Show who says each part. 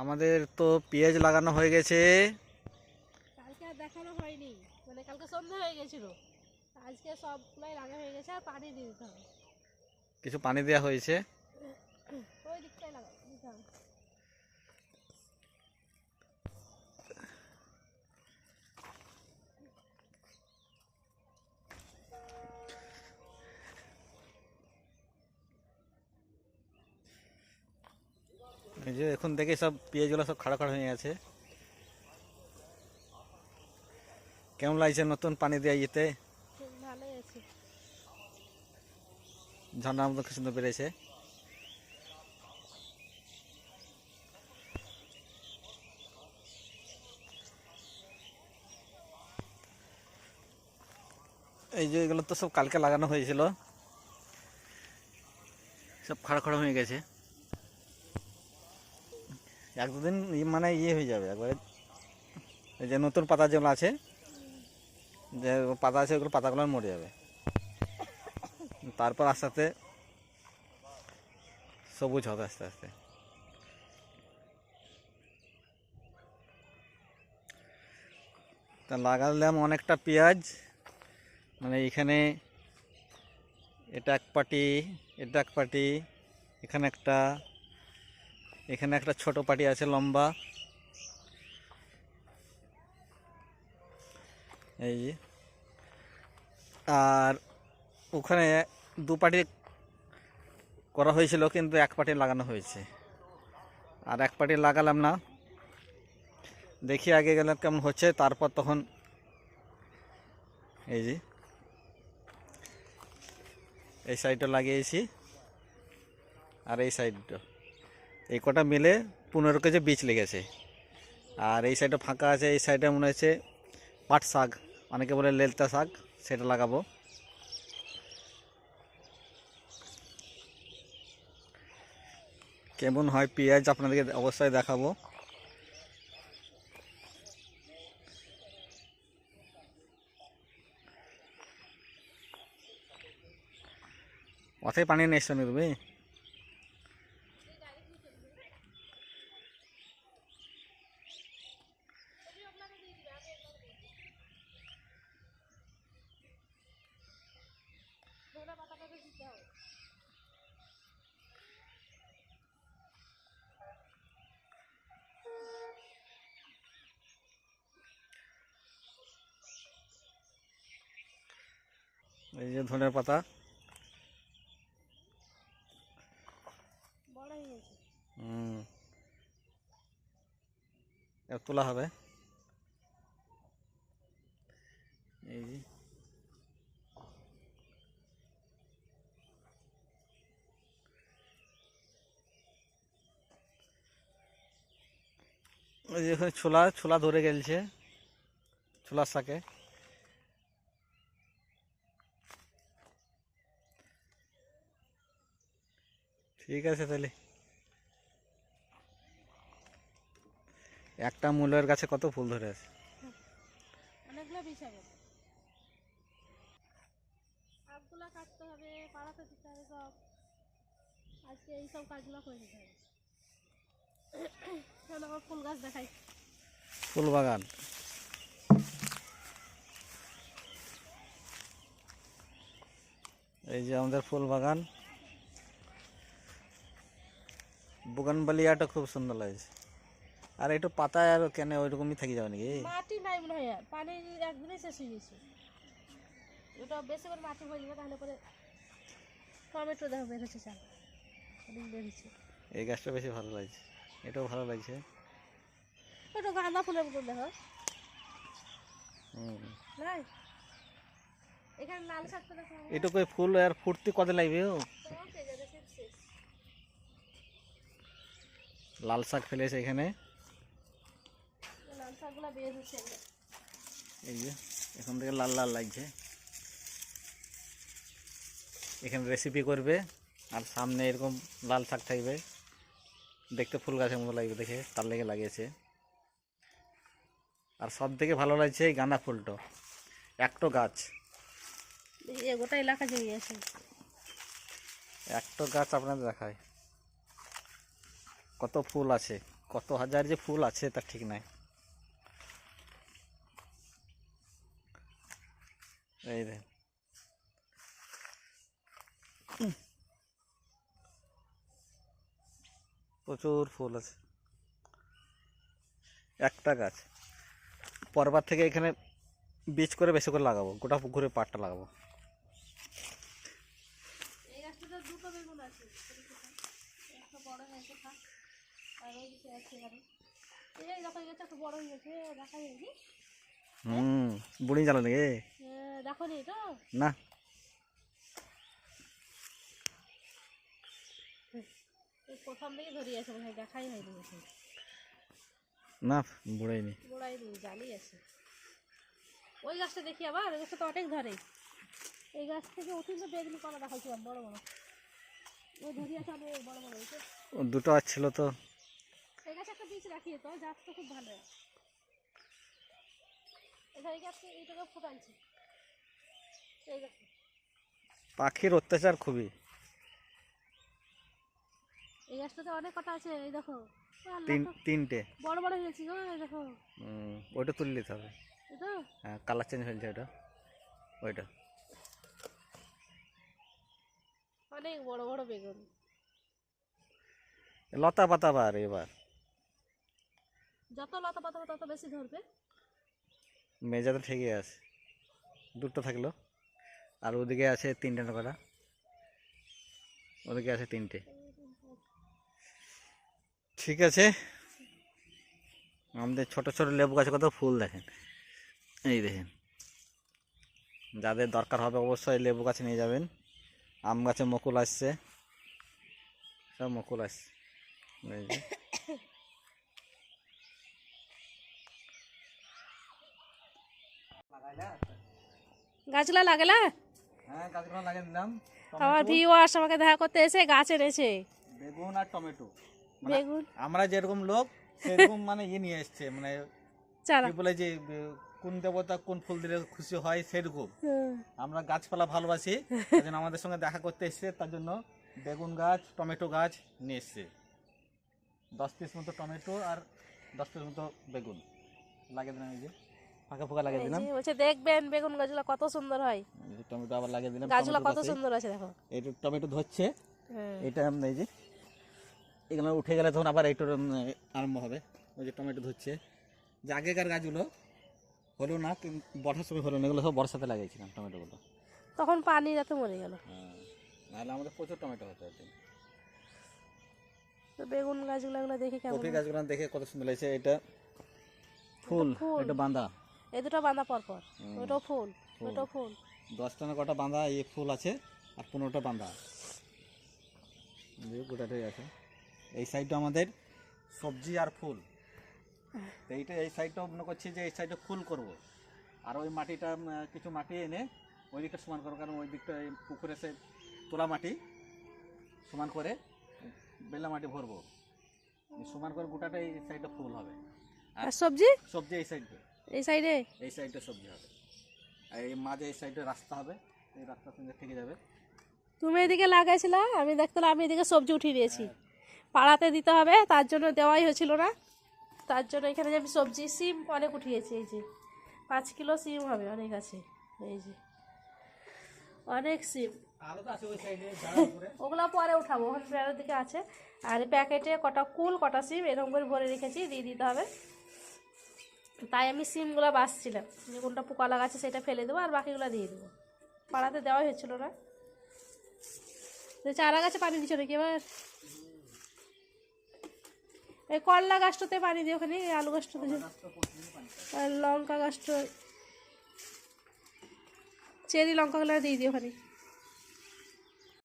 Speaker 1: আমাদের তো পেঁয়াজ লাগানো হয়ে গেছে।
Speaker 2: কালকে আর দেখানো হয়নি। মানে কালকে সন্ধ্যা হয়ে গেছিল। আজকে সবগুলাই লাগা হয়ে গেছে আর পানি দিয়ে দিতে হবে।
Speaker 1: কিছু পানি দেওয়া হয়েছে।
Speaker 2: ওই দিকটাই
Speaker 1: এই যে এখন দেখে সব পেঁয়াজগুলো সব খাড়া খাড়া হয়ে গেছে। কেমন লাগছে নতুন পানি দেওয়া
Speaker 2: খুব
Speaker 1: ঝর্ণার মতো সুন্দর বেড়েছে। এই যে এগুলো তো সব কালকে লাগানো হয়েছিল। সব খাড়া খাড়া হয়ে গেছে। এক দুদিন মানে ইয়ে হয়ে যাবে, একবারে এই যে নতুন পাতা যেগুলো আছে, যে পাতা আছে ওগুলো পাতাগুলো মরে যাবে। তারপর আস্তে আস্তে সবুজ হবে আস্তে আস্তে। তা লাগালাম অনেকটা পেঁয়াজ মানে এখানে এটা এক পাটি, এটা এক পাটি, এখানে একটা এখানে একটা ছোট পাটি আছে, লম্বা। এই যে। আর ওখানে দু পাটি করা হয়েছিল, কিন্তু এক পাটি লাগানো হয়েছে। আর এক পাটি লাগালাম না। দেখি আগে গেলাম কেমন হচ্ছে, তারপর তখন এই যে। এই সাইডটা লাগিয়েছি, আর এই সাইডটা। এই কটা মিলে পনেরো কেজি বীজ লেগেছে। আর এই সাইডে ফাঁকা আছে, এই সাইডে মনে হচ্ছে পাট শাক, অনেকে বলে লেলতা শাক, সেটা লাগাবো। কেমন হয় পেঁয়াজ আপনাদেরকে অবশ্যই দেখাবো। মাথায় পানি নিয়ে এসছো তুমি
Speaker 2: ধনে পাতাটাকে দিতে হবে
Speaker 1: এই যে ধনের পাতা। হুম। তোলা হবে এই যে ওই যে ওখানে ছোলা ছোলা ধরে গেলছে, ছোলার শাকে। ঠিক আছে তাহলে। একটা মূলের গাছে কত ফুল ধরে আছে?
Speaker 2: আজকে এই সব কাজগুলো করে দিতে হবে ফুল গাছ দেখাই?
Speaker 1: ফুল বাগান। এই যে আমাদের ফুল বাগান। বুগানবালিয়াটা খুব সুন্দর লাগছে। আর একটু পাতা আর কেন ওইরকমই থাকি যাবে নাকি?
Speaker 2: মাটি নাই মনে হয়। পানি একদিনই শেষ হয়ে গেছে। ওটা বেশি করে মাটি হয়ে যাবে তাহলে পরে টমেটো দেখো বেরোচ্ছে চাল। বেরোচ্ছে
Speaker 1: এই গাছটা বেশি ভালো লাগছে। এটাও ভালো লাগছে।
Speaker 2: ওটা গাঁদা ফুলের মতন দেখো। এখানে লাল শাকটা দেখো।
Speaker 1: এটুকু ফুল আর ফুটতে কত লাগবে ও? লাল শাক ফেলেছে এখানে।
Speaker 2: লাল শাকগুলো বের হচ্ছে
Speaker 1: এই যে এখন থেকে লাল লাল লাগছে। এখানে রেসিপি করবে আর সামনে এরকম লাল শাক থাকবে। দেখতে ফুল গাছের মতো লাগবে দেখে তার লেগে লাগিয়েছে। আর সব থেকে ভালো লাগছে এই গাঁদা ফুলটা। একটা গাছ।
Speaker 2: গোটা এলাকা জুড়ে আছে।
Speaker 1: একটা গাছ আপনাদের দেখায় কত ফুল আছে কত হাজার যে ফুল আছে তার ঠিক নাই। এই রে প্রচুর ফুল আছে। একটা গাছ। পরবার থেকে এখানে বীজ করে বেশি করে লাগাবো গোটা পুকুরে পাটটা লাগাবো।
Speaker 2: দেখো হয়ে দেখা
Speaker 1: হুম বুড়ি জ্বালা নাকি
Speaker 2: দেখো নি তো?
Speaker 1: না।
Speaker 2: প্রথম থেকে ধরিয়ে আছে মনে দেখাই হয়নি এখন
Speaker 1: না বুড়াইনি
Speaker 2: গোড়ায় নেই জালি আছে। ওই গাছটা দেখি আবার ওই গাছটা তো অনেক ধরে। এই গাছ থেকে বেগুনি কলা দেখাইছিলাম বড় বড়। ওই ধরিয়ে আছে অনেক বড় বড়
Speaker 1: ও দুটো ছিল তো।
Speaker 2: এই গাছে একটা বীজ রাখিয়ে তো গাছ তো খুব ভালো। এখানে গাছকে এইটাকে ফুটাইছে এই গাছ।
Speaker 1: পাখির অত্যাচার খুবই।
Speaker 2: এই গাছটাতে অনেক কটা আছে এই দেখো।
Speaker 1: তিন তিনটে।
Speaker 2: বড় বড় হয়েছে গো এই দেখো।
Speaker 1: ওইটা তুলে নিতে হবে।
Speaker 2: তো
Speaker 1: হ্যাঁ কালার চেঞ্জ হয়েছে ওইটা ওইটা।
Speaker 2: অনেক বড় বড় বেগুন।
Speaker 1: লতা পাতা বার এবার।
Speaker 2: যত লতা পাতা তত বেশি ধরবে।
Speaker 1: মেজাতে ঠিকই আছে। দুটো থাকল। আর ওদিকে আছে তিনটে কটা ওদিকে আছে তিনটে। ঠিক আছে। আমাদের ছোট ছোট লেবু গাছে কত ফুল দেখেন। এই দেখেন। যাদের দরকার হবে অবশ্যই লেবু গাছে নিয়ে যাবেন। আম গাছে মুকুল আসছে। সব মুকুল আসছে।
Speaker 2: গাছগুলা লাগেলা?
Speaker 1: হ্যাঁ গাছগুলো লাগিয়ে দিলাম।
Speaker 2: আমার ভিউয়ার্স আমাকে দেখা করতে এসে গাছ এনেছে।
Speaker 1: বেগুন আর টমেটো।
Speaker 2: বেগুন।
Speaker 1: আমরা যেরকম লোক সেরকম মানে ইয়ে নিয়ে এসছে মানে
Speaker 2: চারা।
Speaker 1: বলে যে কোন দেবতা কোন ফুল দিলে খুশি হয় সেরকম। আমরা গাছপালা ভালোবাসি জন্য আমাদের সঙ্গে দেখা করতে এসছে তার জন্য বেগুন গাছ টমেটো গাছ নিয়ে এসছে। দশ পিস মতো টমেটো আর দশ পিস মতো বেগুন। লাগিয়ে দিলাম এই যে ফাঁকা ফাঁকা লাগিয়ে দিলাম।
Speaker 2: বলছে দেখবেন বেগুন গাছগুলো কত সুন্দর হয়।
Speaker 1: টমেটো আবার লাগিয়ে দিলাম
Speaker 2: গাছগুলো কত সুন্দর আছে দেখো।
Speaker 1: এইটা টমেটো ধরছে। এটা আমরা এই যে এগুলো উঠে গেলে তখন আবার একটু আরম্ভ হবে। ওই যে টমেটো ধরছে। যে আগেকার গাছগুলো হলো না বর্ষার সময় হলো না এগুলো সব বর্ষাতে লাগিয়েছিলাম টমেটোগুলো।
Speaker 2: তখন পানি যাতে মরে গেল।
Speaker 1: হ্যাঁ নাহলে আমাদের প্রচুর টমেটো হতো একদিন।
Speaker 2: তো বেগুন গাছগুলো দেখি কেমন
Speaker 1: কফি গাছগুলো দেখে কত সুন্দর লাগছে। এটা ফুল। এটা বাঁধা।
Speaker 2: এই দুটো বাঁধা পর পর
Speaker 1: হুম।
Speaker 2: ওটাও ফুল ওটাও ফুল।
Speaker 1: দশটা না কটা বাঁধা এই ফুল আছে আর পনেরোটা বাঁধা। গোটাটাই আছে। এই সাইডটা আমাদের সবজি আর ফুল। তো এইটা এই সাইডটাও মনে করছি যে এই সাইডে ফুল করব। আর ওই মাটিটা কিছু মাটি এনে ওই দিকটা সমান করব কারণ ওই দিকটা এই পুকুরে সে তোলা মাটি সমান করে বেলা মাটি ভরবো। সমান করে গোটাটা এই সাইডটা ফুল হবে।
Speaker 2: আর সবজি?
Speaker 1: সবজি এই সাইডে।
Speaker 2: এই সাইডে?
Speaker 1: এই সাইডটা সবজি হবে। আর এই মাঝে এই সাইডে রাস্তা হবে এই সঙ্গে থেকে যাবে।
Speaker 2: তুমি এদিকে লাগাইছিলা আমি দেখতাম আমি এদিকে সবজি উঠিয়ে দিয়েছি। পাড়াতে দিতে হবে তার জন্য দেওয়াই হয়েছিল না। তার জন্য এখানে যে আমি সবজি সিম অনেক উঠিয়েছি এই যে। পাঁচ কিলো সিম হবে অনেক আছে এই যে। অনেক সিম। ওগুলো পরে উঠাবো ওখানে বেড়ার দিকে আছে। আর প্যাকেটে কটা কুল কটা সিম এরকম করে ভরে রেখেছি দিয়ে দিতে হবে। তাই আমি সিমগুলো বাসছিলাম যে কোনটা পোকা লাগাচ্ছে সেটা ফেলে দেবো আর বাকিগুলো দিয়ে দেবো। পাড়াতে দেওয়াই হচ্ছিল না। চারা গাছে পানি দিচ্ছ নাকি এবার? এই করলা গাছটাতে পানি দিই ওখানে আলু গাছটাতে লঙ্কা গাছটা চেরি লঙ্কাগুলো দিয়ে দিই ওখানে।